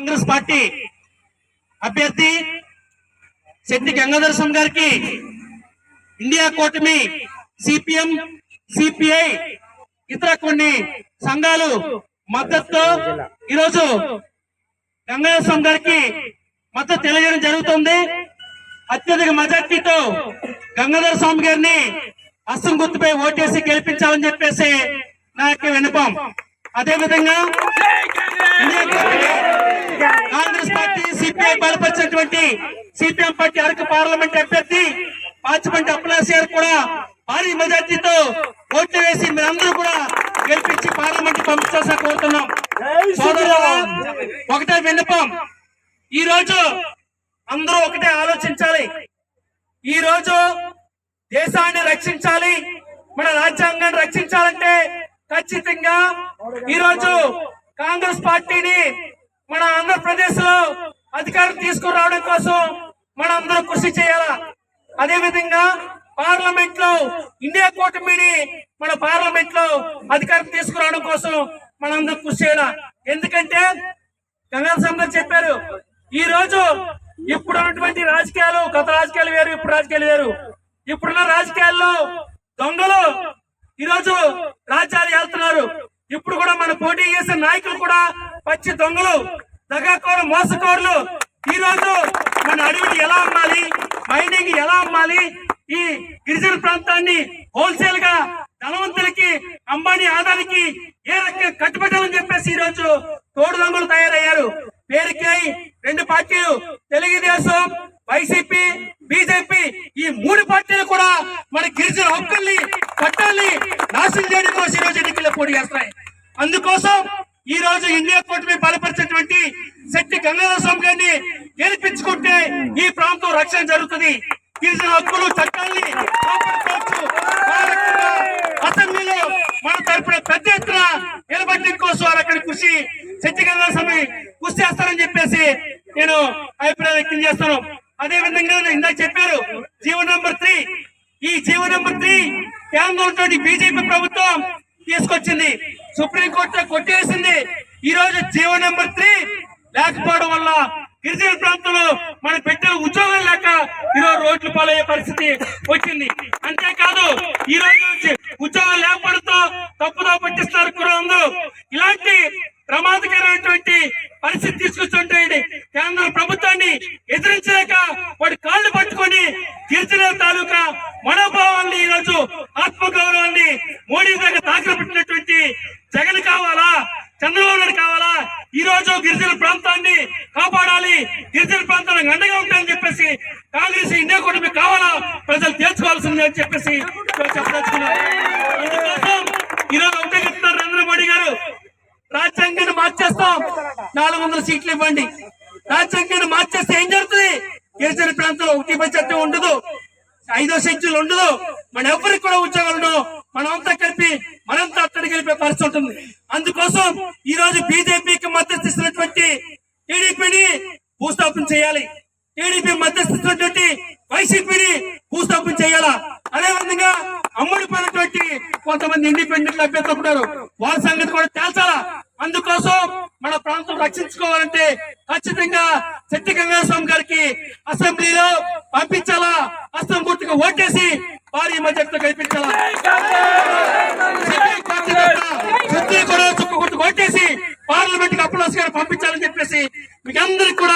Congress party అభ్యర్థి శెట్టి గంగాధర స్వామి గారికి India కూటమి సిపిఎం సిపిఐ ఇతర కొన్ని సంఘాలు మద్దతుతో ఈరోజు గంగాధర స్వామి గారికి మద్దతు తెలియజేయడం జరుగుతుంది. అత్యధిక మెజార్టీతో గంగాధర స్వామి గారిని అస్సం గుర్తుపై ఓటేసి గెలిపించాలని చెప్పేసి నా యొక్క విన్నపం. అదే విధంగా ఇండియా కూటమి కాంగ్రెస్ పార్టీ సిపిఐ బలపరిచినటువంటి సిపిఎం పార్టీ అరకు పార్లమెంట్ అభ్యర్థి పాచిపంటి అప్పలాసి గారు కూడా భారీ మెజార్టీతో ఓట్లు వేసి మీరందరూ కూడా గెలిపించి పార్లమెంట్ పంపించాల్సిన కోరుతున్నాం. ఒకటే విన్నపం. ఈ రోజు అందరూ ఒకటే ఆలోచించాలి. ఈ రోజు దేశాన్ని రక్షించాలి మన రాజ్యాంగాన్ని రక్షించాలంటే ఖచ్చితంగా ఈ రోజు కాంగ్రెస్ పార్టీని మన ఆంధ్రప్రదేశ్లో అధికారం తీసుకురావడం కోసం మనం అందరూ కృషి చేయాలా? అదే విధంగా పార్లమెంట్లో ఇండియా కూటమిని మన పార్లమెంట్లో అధికారం తీసుకురావడం కోసం మనందరూ కృషి చేయాలా? ఎందుకంటే గంగాధర గారు చెప్పారు ఈ రోజు ఇప్పుడు ఉన్నటువంటి రాజకీయాలు గత రాజకీయాలు వేరు ఇప్పుడు రాజకీయాలు వేరు. ఇప్పుడున్న రాజకీయాల్లో దొంగలు ఈ రోజు రాజ్యాలు వెళ్తున్నారు ఇప్పుడు కూడా మన పోటీ చేసే నాయకులు కూడా పచ్చి దొంగలు దగాకోరు మోసకోరులు. ఈ రోజు మన అడవిని ఎలా అమ్మాలి? మైనింగ్ ఎలా అమ్మాలి? ఈ గిరిజన ప్రాంతాన్ని హోల్సేల్గా ధనవంతులకి అంబానీ ఆదానికి ఏ రకంగా కట్టుబట్టాలని చెప్పేసి ఈ రోజు తోడు దొంగలు తయారయ్యారు. పేరుకై రెండు పార్టీలు తెలుగుదేశం వైసీపీ బీజేపీ ఈ మూడు పార్టీలు కూడా మన గిరిజన హక్కుల్ని పట్టాలని నాశనం చేయడం కోసం ఈ రోజు ఎన్నికల్లో పోటీ చేస్తాయి అందుకోసం ఈ రోజు ఇండియా కూటమి బలపరిచినటువంటి శక్తి గంగాధర స్వామి గారిని గెలిపించుకుంటే ఈ ప్రాంతం రక్షణ జరుగుతుంది. గిరిజన హక్కులు చట్టాన్ని అసెంబ్లీలో మన తరపున పెద్ద ఎత్తున నిలబడడం కోసం వారు అక్కడ కృషి శక్తి గంగాధర స్వామి కృషి చేస్తారని చెప్పేసి నేను అభిప్రాయం వ్యక్తం చేస్తాను. అదే విధంగా ఇందాక చెప్పారు జీవో నంబర్ త్రీ. ఈ జీవో నంబర్ త్రీ కేంద్రంతో బీజేపీ ప్రభుత్వం తీసుకొచ్చింది. సుప్రీంకోర్టు జీవో నెంబర్ త్రీ లేకపోవడం వల్ల గిరిజన ప్రాంతంలో మన పెట్టిన ఉద్యోగం లేక ఈరోజు రోడ్లు పాలయ్యే పరిస్థితి వచ్చింది. అంతేకాదు ఈ రోజు ఉద్యోగం లేకపోవడంతో తప్పుదో పట్టిస్తారు కుర్రందరూ ఇలాంటి ప్రమాదకరమైనటువంటి పరిస్థితి తీసుకొచ్చుంటాయండి కేంద్ర ప్రభుత్వాన్ని ఎదిరించలేక వాడి కాళ్ళు పట్టుకొని గిరిజన తాలూకా మనోభావాన్ని ఈ రోజు ఆత్మగౌరవాన్ని మోడీ దగ్గర తాకలు పెట్టినటువంటి జగన్ కావాలా? చంద్రబాబు రోజు గిరిజన ప్రాంతాన్ని కాపాడాలి. గిరిజన ప్రాంతానికి అండగా ఉంటాయని చెప్పేసి కాంగ్రెస్ ఇండియా కూటమి కావాలా? ప్రజలు తీర్చుకోవాల్సిందే అని చెప్పేసి అందుకోసం ఈరోజు ఒకటే చెప్తున్నారు నరేంద్ర మోడీ గారు. రాజ్యాంగాన్ని మార్చేస్తాం. నాలుగు వందల సీట్లు ఇవ్వండి. రాజ్యాంగాన్ని మార్చేస్తే ఏం జరుగుతుంది? గిరిజన ప్రాంతంలో ఒకటి బడ్జెట్ ఉండదు. ఐదో షెడ్యూల్ ఉండదు. మన ఎవరికి కూడా ఉద్యోగాలు ఉండవు. మనమంతా కలిపి మనంతా అట్టడి కలిపే పరిస్థితి ఉంటుంది. అందుకోసం ఈ రోజు బీజేపీకి మద్దతు ఇస్తున్నటువంటి టీడీపీని భూస్థాపన చేయాలి. టీడీపీ మద్దతు ఇస్తున్నటువంటి వైసీపీని భూస్థాపన చేయాలా? అదే విధంగా అమ్ముడిపోయినటువంటి కొంతమంది ఇండిపెండెంట్ అభ్యర్థులు ఉన్నారు. వాళ్ళ సంగతి కూడా తేల్చాలా? అందుకోసం మన ప్రాంతం రక్షించుకోవాలంటే ఖచ్చితంగా శక్తి గంగాస్వామి గారికి అసెంబ్లీలో పంపించాలా? అసెంబ్లీ పూర్తిగా ఓటేసి భారీ మద్దతు కల్పించాలా ಕೂಡ